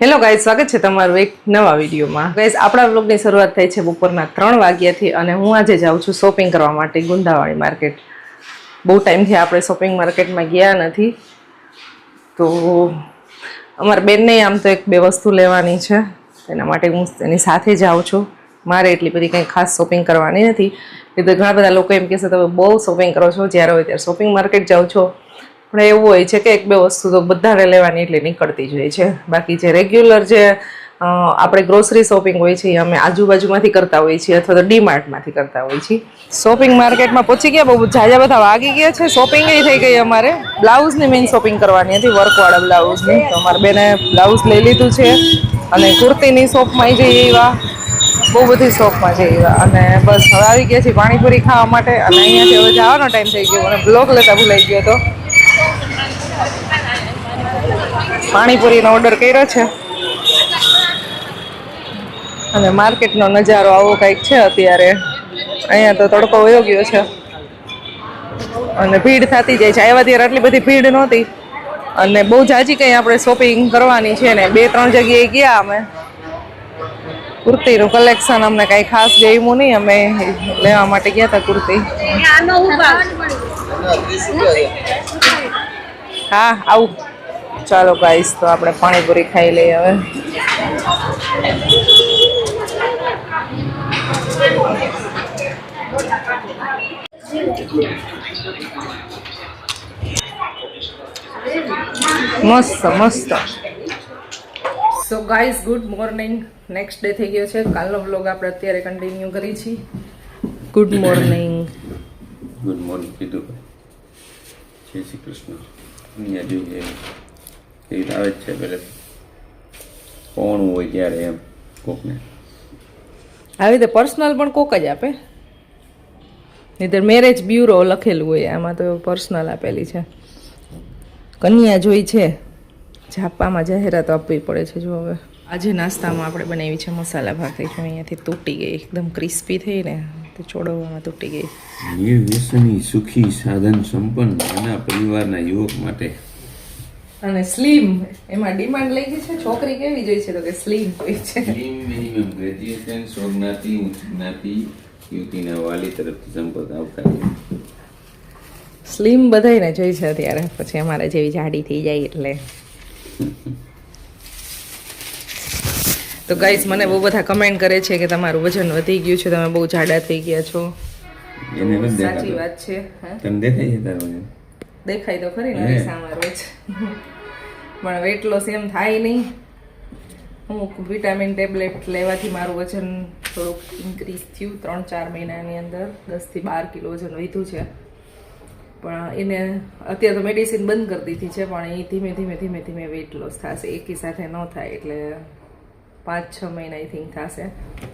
Hello guys સ્વાગત છે તમારું એક નવા વિડીયોમાં. ગાઈઝ આપણા વ્લોગની શરૂઆત થઈ છે બપોરના ત્રણ વાગ્યાથી અને હું આજે જાઉં છું શોપિંગ કરવા માટે ગુંદાવાળી માર્કેટ બહુ ટાઈમથી આપણે શોપિંગ માર્કેટમાં ગયા નથી. તો અમારા બેનને આમ તો એક બે વસ્તુ લેવાની છે. એના માટે હું તેની સાથે જાઉં છું. મારે એટલી બધી કંઈ ખાસ શોપિંગ કરવાની નથી. એ તો ઘણા બધા લોકો એમ કહેશે, તમે બહુ શોપિંગ કરો છો, જ્યારે હોય ત્યારે શોપિંગ માર્કેટ જાઓ છો. પણ એવું હોય છે કે એક બે વસ્તુ તો બધાને લેવાની એટલે નીકળતી જ હોય છે. બાકી જે રેગ્યુલર જે આપણે ગ્રોસરી શોપિંગ હોય છે એ અમે આજુબાજુમાંથી કરતા હોઈએ છીએ અથવા તો ડીમાર્ટમાંથી કરતા હોઈએ છીએ. શોપિંગ માર્કેટમાં પહોંચી ગયા, બહુ જાજા બધા વાગી ગયા છે. શોપિંગ એ થઈ ગઈ અમારે. બ્લાઉઝની મેઇન શોપિંગ કરવાની હતી વર્કવાળા બ્લાઉઝની તો અમારે બેને બ્લાઉઝ લઈ લીધું છે અને કુર્તીની શોપમાં જઈએ એવા બહુ બધી શોપમાં જઈએ એવા અને બસ હવે આવી ગયા છીએ પાણીપુરી ખાવા માટે. અને અહીંયાથી હવે જવાનો ટાઈમ થઈ ગયો. અને બ્લોગ લેતા ભૂલાઈ ગયો હતો પાણીપુરીનો ઓર્ડર કર્યો છે. અને માર્કેટનો નજારો આવો કંઈક છે અત્યારે. અહીંયા તો તડકો વયો ગયો છે. અને ભીડ થતી જાય છે. આવ્યા ત્યારે આટલી બધી ભીડ નહોતી. અને બહુ જાજી કંઈ આપણે શોપિંગ કરવાની છે ને, બે, ત્રણ જગ્યાએ ગયા અમે. કુર્તીનું કલેક્શન અમને કાંઈ ખાસ ગમ્યું નહીં. અમે લેવા માટે ગયા હતા કુર્તી. હા આવું. ચાલો ગાઈસ તો આપણે પાણીપુરી ખાઈ લઈએ હવે. મસ્ત મસ્ત. So guys good morning next day થઈ ગયો છે. કાલનો વ્લોગ આપણે અત્યારે કન્ટિન્યુ કરી છીએ ગુડ મોર્નિંગ ગુડ મોર્નિંગ કીધું જય શ્રી કૃષ્ણ. અહીંયા જોઈએ એવી આવે જ છે, પેલે કોણ હોય ત્યારે એમ કોકને. આવી રીતે પર્સનલ પણ કોક જ આપે. નહીતર મેરેજ બ્યુરો લખેલું હોય, આમાં તો પર્સનલ આપેલી છે. કન્યા જોઈ છે. છાપામાં જાહેરાત આપવી પડે છે, જો હવે. આજે નાસ્તામાં આપણે બનાવી છે મસાલા ભાખરી અહીંયાથી તૂટી ગઈ, એકદમ ક્રિસ્પી થઈ ને. તો ચોડવવામાં તૂટી ગઈ. નિર્વ્યસની સુખી સાધન સંપન્ન નાના પરિવારના યુવક માટે. અને સ્લીમ એમાં ડિમાન્ડ લઈ ગઈ છે. છોકરી કેવી જોઈ છે તો કે સ્લીમ હોય છે. મિનિમમ ગ્રેજ્યુએશન સ્વજ્ઞાતિ ઉચ્ચ જ્ઞાતિ યુવતીના વાલી તરફથી સંપર્ક આવતા સ્લીમ બધાયને જોઈ છે અત્યારે. પછી અમારે જેવી જાડી થઈ જાય એટલે. તો ગાઈસ મને બહુ બધા કમેન્ટ કરે છે કે તમારું વજન વધી ગયું છે તમે બહુ જાડા થઈ ગયા છો. એને નથી સાચી વાત છે હા? તને દેખાય છે તારું વજન? દેખાય તો ખરી. ને સામા રોજ પણ વેટ લોસ એમ થાય નહીં. અમુક વિટામિન ટેબ્લેટ લેવાથી મારું વજન થોડુંક ઇન્ક્રીઝ થયું ત્રણ ચાર મહિનાની અંદર. દસથી બાર કિલો વજન વધ્યું છે. પણ એને અત્યારે તો મેડિસિન બંધ કરી દીધી છે પણ એ ધીમે ધીમે ધીમે ધીમે વેટ લોસ થશે. એકી સાથે ન થાય એટલે પાંચ છ મહિના આઈ થિંક થશે.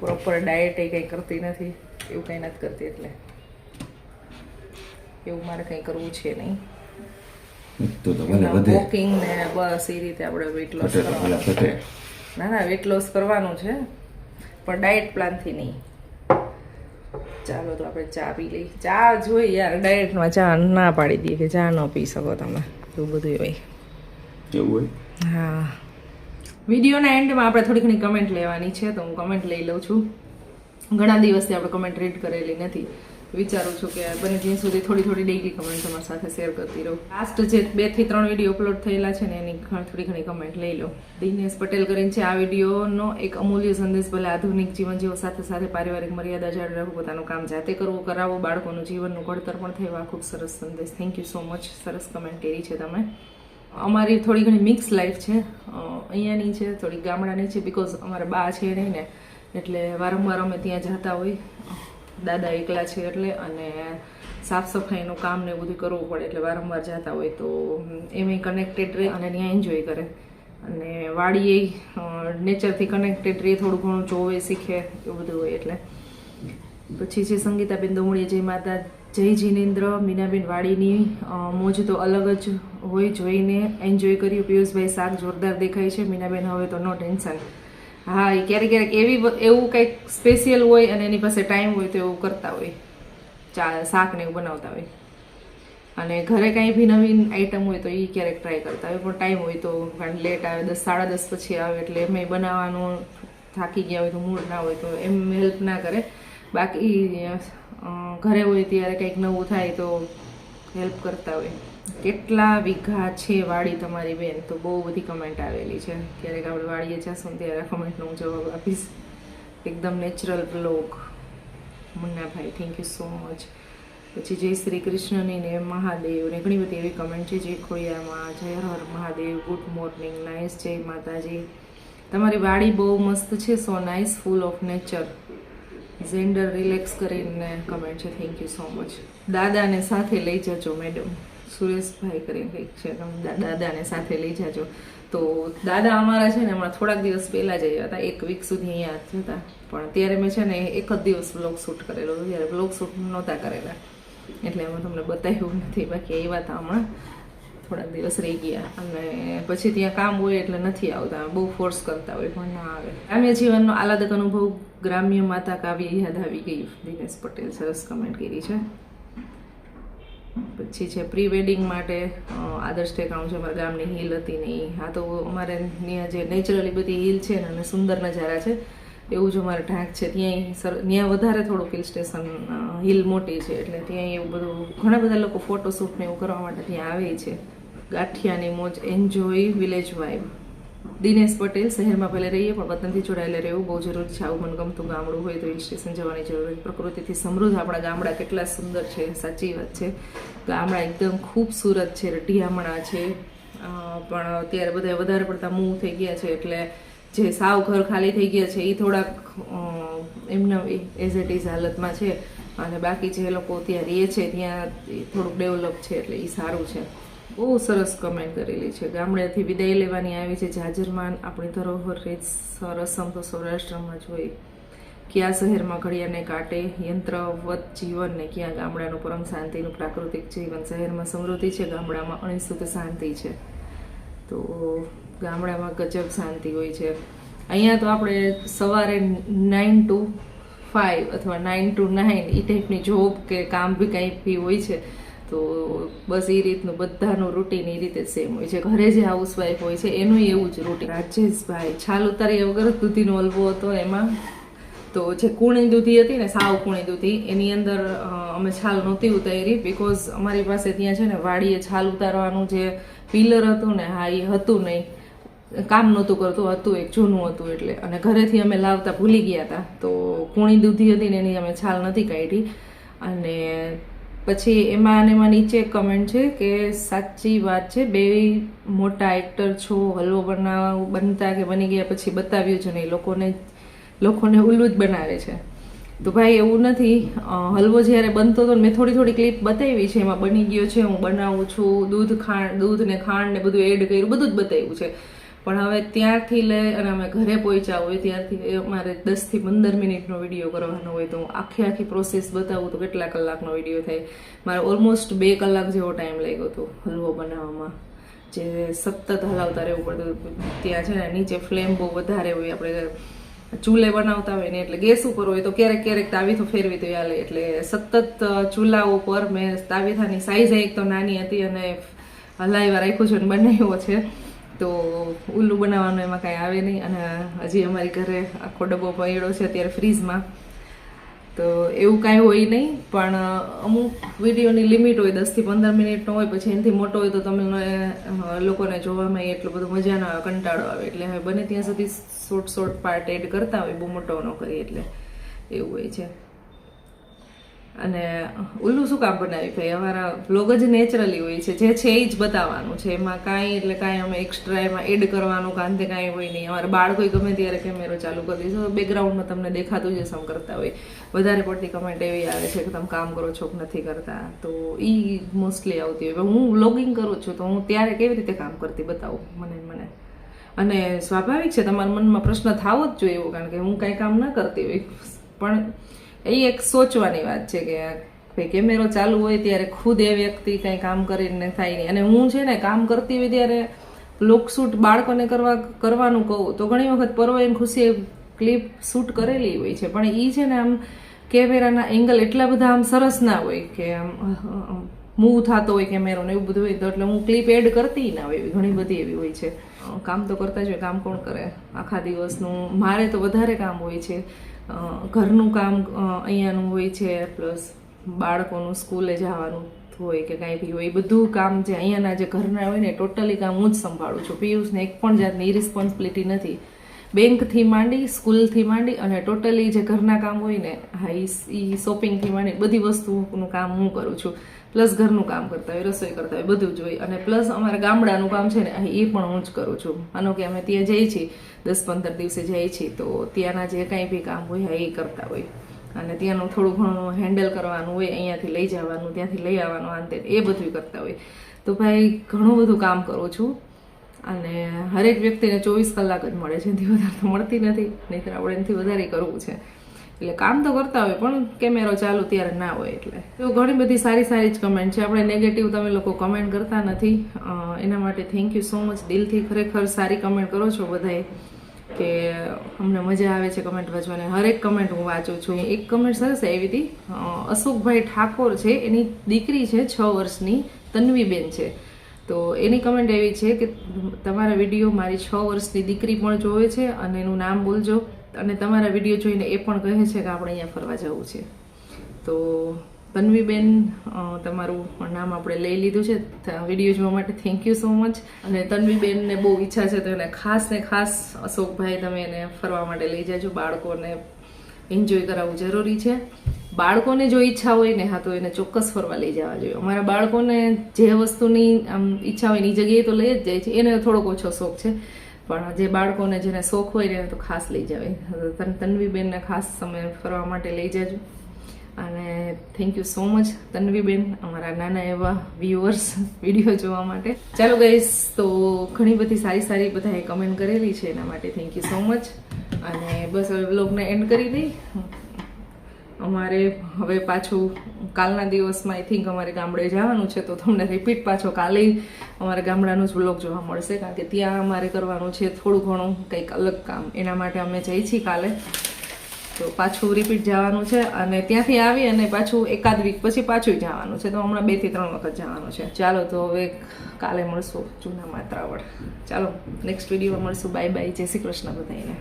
પ્રોપર ડાયટ એ કંઈ કરતી નથી. એવું કંઈ નથી કરતી એટલે. એવું મારે કંઈ કરવું છે નહીં. તો તો ભલે વધે. વોકિંગ ને બસ એ રીતે આપણે વેટ લોસ કરવાનું ના ના વેટ લોસ કરવાનું છે. પણ ડાયટ પ્લાનથી નહીં. ચાલો તો આપણે ચા પી લઈ ચા જોઈ યાર ડાયટમાં ચા ના પાડી દઈએ કે ચા ન પી શકો તમે. એવું બધું હોય. એવું હોય? હા. વિડીયોના એન્ડમાં આપણે થોડી ઘણી કમેન્ટ લેવાની છે, તો હું કમેન્ટ લઈ લઉં છું. ઘણા દિવસથી આપણે કમેન્ટ રીડ કરેલી નથી. વિચારું છું કે બને ત્યાં સુધી થોડી થોડી ડેઇલી કમેન્ટ તમારી સાથે શેર કરતી રહું. લાસ્ટ જે બેથી ત્રણ વીડિયો અપલોડ થયેલા છે ને, એની થોડી ઘણી કમેન્ટ લઈ લો દિનેશ પટેલ કરીને છે, આ વિડીયોનો એક અમૂલ્ય સંદેશ ભલે આધુનિક જીવન જીવો સાથે સાથે પારિવારિક મર્યાદા જાળવી રાખવું, પોતાનું કામ જાતે કરવું, કરાવવું, બાળકોનું જીવનનું ઘડતર પણ થયું. આ ખૂબ સરસ સંદેશ. થેન્ક યુ સો મચ સરસ કમેન્ટ કરી છે તમે. અમારી થોડી ઘણી મિક્સ લાઈફ છે. અહીંયાની છે, થોડી ગામડાની છે બિકોઝ અમારા બા છે નહીં ને એટલે વારંવાર અમે ત્યાં જતા હોય. દાદા એકલા છે એટલે, અને સાફ સફાઈનું કામ ને બધું કરવું પડે એટલે વારંવાર જતા હોય તો એમ કનેક્ટેડ રહે અને ત્યાં એન્જોય કરે. અને વાડીએ નેચરથી કનેક્ટેડ રહે, થોડું ઘણું જોવે, શીખે, એવું બધું હોય એટલે. પછી છે સંગીતાબેન દોમડીએ જય માતા, જય જીનેન્દ્ર, મીનાબેન વાડીની મોજ તો અલગ જ હોય જોઈને એન્જોય કર્યું. પિયુષભાઈ શાક જોરદાર દેખાય છે. મીનાબેન હવે તો નો ટેન્શન હા, એ ક્યારેક ક્યારેક એવી એવું કંઈક સ્પેશિયલ હોય અને એની પાસે ટાઈમ હોય તો એવું કરતા હોય. ચા, શાક ને એવું બનાવતા હોય. અને ઘરે કાંઈ બી નવીન આઈટમ હોય તો એ ક્યારેક ટ્રાય કરતા હોય. પણ ટાઈમ હોય તો કારણ લેટ આવે, દસ, સાડા દસ પછી આવે એટલે એમ બનાવવાનું, થાકી ગયા હોય તો મૂડ ના હોય તો એમ હેલ્પ ના કરે. બાકી ઘરે હોય ત્યારે કંઈક નવું થાય તો હેલ્પ કરતા હોય. કેટલા વીઘા છે વાડી તમારી બેન? તો બહુ બધી કમેન્ટ આવેલી છે. ક્યારેક આપણે વાડીએ જશું ત્યારે કમેન્ટનો હું જવાબ આપીશ. એકદમ natural blog Munnabhai thank you so much પછી જય શ્રી કૃષ્ણની ને મહાદેવ ને ઘણી બધી એવી કમેન્ટ છે જય ખોડિયામાં જય હર મહાદેવ ગુડ મોર્નિંગ નાઇસ જય માતાજી. તમારી વાડી બહુ મસ્ત છે so nice full of nature gender relax કરીને કમેન્ટ છે થેન્ક યુ સો મચ દાદાને સાથે લઈ જજો મેડમ સુરેશભાઈ કરીને કંઈક છે, તમે દાદાને સાથે લઈ જાજો. તો દાદા અમારા છે ને હમણાં થોડાક દિવસ પહેલા જ આવ્યા હતા, એક વીક સુધી અહીંયા જ હતા. પણ ત્યારે મેં છે ને એક જ દિવસ બ્લોગ શૂટ કરેલો ત્યારે બ્લોગ શૂટ નહોતા કરેલા. એટલે એમાં તમને બતાવ્યું નથી, બાકી આવ્યા હતા હમણાં. થોડાક દિવસ રહી ગયા. અને પછી ત્યાં કામ હોય એટલે નથી આવતા, બહુ ફોર્સ કરતા હોય પણ ના આવે. ગ્રામ્ય જીવનનો આહલાદક અનુભવ ગ્રામ્ય માતા કાવ્ય યાદ આવી ગઈ, દિનેશ પટેલ સરસ કમેન્ટ કરી છે. પછી છે પ્રી વેડિંગ માટે આદર્શ ઠેકાણું છે અમારા ગામની હિલ હતી ને આ તો અમારે ત્યાં જે નેચરલી બધી હિલ છે ને, અને સુંદર નજારા છે, એવું જ અમારે ઢાંક છે. ત્યાં સર ત્યાં વધારે થોડુંક હિલ સ્ટેશન હિલ મોટી છે, એટલે ત્યાં એવું બધું, ઘણા બધા લોકો ફોટોશૂટ ને એવું કરવા માટે ત્યાં આવે છે. ગાંઠિયાની મોજ enjoy village vibe Dinesh Patel શહેરમાં પહેલે રહીએ, પણ વતનથી જોડાયેલા રહેવું બહુ જરૂરી છે. આવું મનગમતું ગામડું હોય તો હિલ સ્ટેશન જવાની જરૂર હોય. પ્રકૃતિથી સમૃદ્ધ આપણા ગામડા કેટલા સુંદર છે. સાચી વાત છે. ગામડા એકદમ ખૂબસૂરત છે. રઢિયામણા છે. પણ અત્યારે બધા વધારે પડતા મૂવ થઈ ગયા છે. એટલે જે સાવ ઘર ખાલી થઈ ગયા છે એ થોડાક એમના એઝ ઇટ ઇઝ હાલતમાં છે. અને બાકી જે લોકો ત્યાં રહે છે, ત્યાં થોડુંક ડેવલપ છે, એટલે એ સારું છે. બહુ સરસ કમેન્ટ કરેલી છે. ગામડેથી વિદાય લેવાની આવી છે જાજરમાન. આપણી ધરોહર રીત રસમ તો સૌરાષ્ટ્રમાં જોઈ ક્યાં શહેરમાં ઘડિયાળને કાંટે યંત્રવત જીવન ને ક્યાં ગામડાનું પરમ શાંતિનું પ્રાકૃતિક જીવન. શહેરમાં સમૃદ્ધિ છે, ગામડામાં અણિશુદ્ધ શાંતિ છે. તો ગામડામાં ગજબ શાંતિ હોય છે. અહીંયા તો આપણે સવારે નાઇન ટુ ફાઇવ અથવા નાઇન ટુ નાઇન એ ટાઈપની જોબ કે કામ બી કંઈ બી હોય છે. તો બસ એ રીતનું બધાનું રૂટીન એ રીતે સેમ હોય છે. ઘરે જે હાઉસવાઈફ હોય છે, એનું એવું જ રૂટીન રાજેશભાઈ, છાલ ઉતાર્યા વગર દૂધીનો હલવો હતો એમાં. તો જે કૂણી દૂધી હતી ને, સાવ કૂણી દૂધી, એની અંદર અમે છાલ નહોતી ઉતારી બીકોઝ અમારી પાસે ત્યાં છે ને, વાડીએ છાલ ઉતારવાનું જે પિલર હતું ને, હા એ હતું નહીં. કામ નહોતું કરતું, હતું એક જૂનું હતું એટલે. અને ઘરેથી અમે લાવતા ભૂલી ગયા હતા તો કૂણી દૂધી હતી ને, એની અમે છાલ નથી કાઢી. અને પછી એમાં અને એમાં નીચે કમેન્ટ છે કે સાચી વાત છે. બે મોટા એક્ટર છો, હલવો બનાવ, બનતા કે બની ગયા પછી બતાવ્યું છે નહીં લોકોને લોકોને ઉલ્લું જ બનાવે છે. તો ભાઈ એવું નથી. હલવો જ્યારે બનતો હતો મેં થોડી થોડી ક્લિપ બતાવી છે, એમાં બની ગયો છે, હું બનાવું છું, દૂધ ખાંડ, દૂધ ને ખાંડ ને બધું એડ કર્યું, બધું જ બતાવ્યું છે. પણ હવે ત્યારથી લઈ અને અમે ઘરે પહોંચ્યા હોય, ત્યારથી મારે દસથી પંદર મિનિટનો વીડિયો કરવાનો હોય તો હું આખી આખી પ્રોસેસ બતાવું તો કેટલા કલાકનો વીડિયો થાય. મારે ઓલમોસ્ટ બે કલાક જેવો ટાઈમ લાગ્યો હતો હલવો બનાવવામાં. જે સતત હલાવતા રહેવું પડતું ત્યાં છે ને નીચે ફ્લેમ બહુ વધારે હોય, આપણે ચૂલે બનાવતા હોય ને એટલે ગેસ ઉપર હોય તો ક્યારેક ક્યારેક તાવીથો ફેરવી તો હાલે. એટલે સતત ચૂલા ઉપર મેં તાવીથાની સાઈઝ એક તો નાની હતી અને હલાવ્યા રાખ્યું છે અને બનાવ્યો છે. તો ઉલ્લુ બનાવવાનું એમાં કાંઈ આવે નહીં અને હજી અમારી ઘરે આખો ડબ્બો પડ્યો છે અત્યારે ફ્રીઝમાં. તો એવું કાંઈ હોય નહીં, પણ અમુક વિડીયોની લિમિટ હોય, દસથી પંદર મિનિટનો હોય, પછી એનાથી મોટો હોય તો તમને લોકોને જોવામાં એટલો બધો મજા ના આવે કંટાળો આવે. એટલે હવે બને ત્યાં સુધી શોર્ટ શોર્ટ પાર્ટ એડ કરતા હોય, બહુ મોટો ન કરીએ એટલે એવું હોય છે. અને ઉલ્લુ શું કામ બનાવી ભાઈ, અમારા બ્લોગ જ નેચરલી હોય છે, જે છે એ જ બતાવવાનું છે. એમાં કાંઈ એટલે કાંઈ અમે એક્સ્ટ્રા એમાં એડ કરવાનું કાંતે કાંઈ હોય નહીં. અમારા બાળકો ગમે ત્યારે કેમેરો ચાલુ કરી દીધો બેકગ્રાઉન્ડમાં તમને દેખાતું જ સમ કરતા હોય. વધારે પડતી કમેન્ટ એવી આવે છે કે તમે કામ કરો છો કે નથી કરતા. તો એ મોસ્ટલી આવતી હોય. હું વ્લોગિંગ કરું છું, તો હું ત્યારે કેવી રીતે કામ કરતી બતાવું? મને મને. અને સ્વાભાવિક છે, તમારા મનમાં પ્રશ્ન થાવો જ જોઈએ એવો, કારણ કે હું કાંઈ કામ ના કરતી હોય. પણ એ એક સોચવાની વાત છે કે ભાઈ કેમેરો ચાલુ હોય ત્યારે ખુદ એ વ્યક્તિ કંઈ કામ કરીને થાય નહીં. અને હું છે ને કામ કરતી હોય ત્યારે લોકશૂટ બાળકોને કરવા, કરવાનું કહું, તો ઘણી વખત પરવાઈને ખુશી ક્લિપ શૂટ કરેલી હોય છે. પણ એ છે ને આમ કેમેરાના એંગલ એટલા બધા આમ સરસ ના હોય કે આમ મૂવ થતો હોય કેમેરો ને એવું બધું હોય તો એટલે હું ક્લિપ એડ કરતી ના હોય એવી ઘણી બધી એવી હોય છે. કામ તો કરતા જ હોય, કામ કોણ કરે? આખા દિવસનું મારે તો વધારે કામ હોય છે. ઘરનું કામ અહીંયાનું હોય છે, પ્લસ બાળકોનું સ્કૂલે જવાનું હોય કે કાંઈ બી હોય, એ બધું કામ જે અહીંયાના જે ઘરના હોય ને, ટોટલી કામ હું જ સંભાળું છું. પિયુષને એક પણ જાતની રિસ્પોન્સિબિલિટી નથી. બેંકથી માંડી, સ્કૂલથી માંડી અને ટોટલી જે ઘરના કામ હોય ને, હા એ શોપિંગથી માંડી બધી વસ્તુનું કામ હું કરું છું. પ્લસ ઘરનું કામ કરતા હોય, રસોઈ કરતા હોય, બધું જ હોય. અને પ્લસ અમારા ગામડાનું કામ છે ને એ પણ હું જ કરું છું. માનો કે અમે ત્યાં જઈએ છીએ, દસ પંદર દિવસે જઈએ છીએ, તો ત્યાંના જે કાંઈ બી કામ હોય એ કરતા હોય. અને ત્યાંનું થોડું ઘણું હેન્ડલ કરવાનું હોય, અહીંયાથી લઈ જવાનું, ત્યાંથી લઈ આવવાનું અંતે એ બધું કરતા હોય. તો ભાઈ, ઘણું બધું કામ કરું છું. અને હરેક વ્યક્તિને ચોવીસ કલાક જ મળે છે, એનાથી વધારે તો મળતી નથી. નહીંતર આપણે એનાથી વધારે કરવું છે. એટલે કામ તો કરતા હોય, પણ કેમેરો ચાલુ ત્યારે ના હોય એટલે. તો ઘણી બધી સારી સારી જ કમેન્ટ છે. આપણે નેગેટિવ તમે લોકો કમેન્ટ કરતા નથી. એના માટે થેન્ક યુ સો મચ દિલથી ખરેખર સારી કમેન્ટ કરો છો બધાએ. કે અમને મજા આવે છે કમેન્ટ વાંચવાની. હરેક કમેન્ટ હું વાંચું છું. એક કમેન્ટ સરસ આવી હતી. અશોકભાઈ ઠાકોર છે. એની દીકરી છે છ વર્ષની. તન્વીબેન છે. તો એની કમેન્ટ એવી છે કે તમારા વીડિયો મારી છ વર્ષની દીકરી પણ જોવે છે અને એનું નામ બોલજો. અને તમારા વીડિયો જોઈને એ પણ કહે છે કે આપણે અહીંયા ફરવા જવું છે. તો તન્વીબેન તમારું નામ આપણે લઈ લીધું છે. વીડિયો જોવા માટે થેન્ક યુ સો મચ અને તન્વીબેનને બહુ ઈચ્છા છે તો એને ખાસ ને ખાસ અશોકભાઈ તમે એને ફરવા માટે લઈ જાજો. બાળકોને એન્જોય કરાવવું જરૂરી છે. બાળકોને જો ઈચ્છા હોય ને, હા, તો એને ચોક્કસ ફરવા લઈ જવા જોઈએ. અમારા બાળકોને જે વસ્તુની, આમ, ઈચ્છા હોય એની જગ્યાએ તો લઈ જ જાય છે. એને થોડોક ઓછો શોખ છે. પણ જે બાળકોને જેને શોખ હોય એને તો ખાસ લઈ જવાય. તન, તન્વીબેનને ખાસ તમે ફરવા માટે લઈ જાજો. અને thank you so much Tanviben, અમારા નાના એવા વ્યુઅર્સ વીડિયો જોવા માટે. ચાલો ગઈશ તો ઘણી બધી સારી સારી બધાએ કમેન્ટ કરેલી છે, એના માટે થેન્ક યુ સો મચ અને બસ હવે બ્લોગને એન્ડ કરી દઈ. અમારે હવે પાછું કાલના દિવસમાં આઈ થિંક અમારે ગામડે જવાનું છે તો તમને રિપીટ પાછો કાલે અમારે ગામડાનું જ બ્લોગ જોવા મળશે કારણ કે ત્યાં અમારે કરવાનું છે થોડું ઘણું કંઈક અલગ કામ. એના માટે અમે જઈ છીએ કાલે. તો પાછું રિપીટ જવાનું છે અને ત્યાંથી આવી અને પાછું એકાદ વીક પછી પાછું જવાનું છે. તો હમણાં બેથી ત્રણ વખત જવાનું છે. ચાલો તો હવે કાલે મળશું જૂના માત્રાવળ. ચાલો નેક્સ્ટ વિડીયોમાં મળશું. બાય બાય જય શ્રી કૃષ્ણ બધાને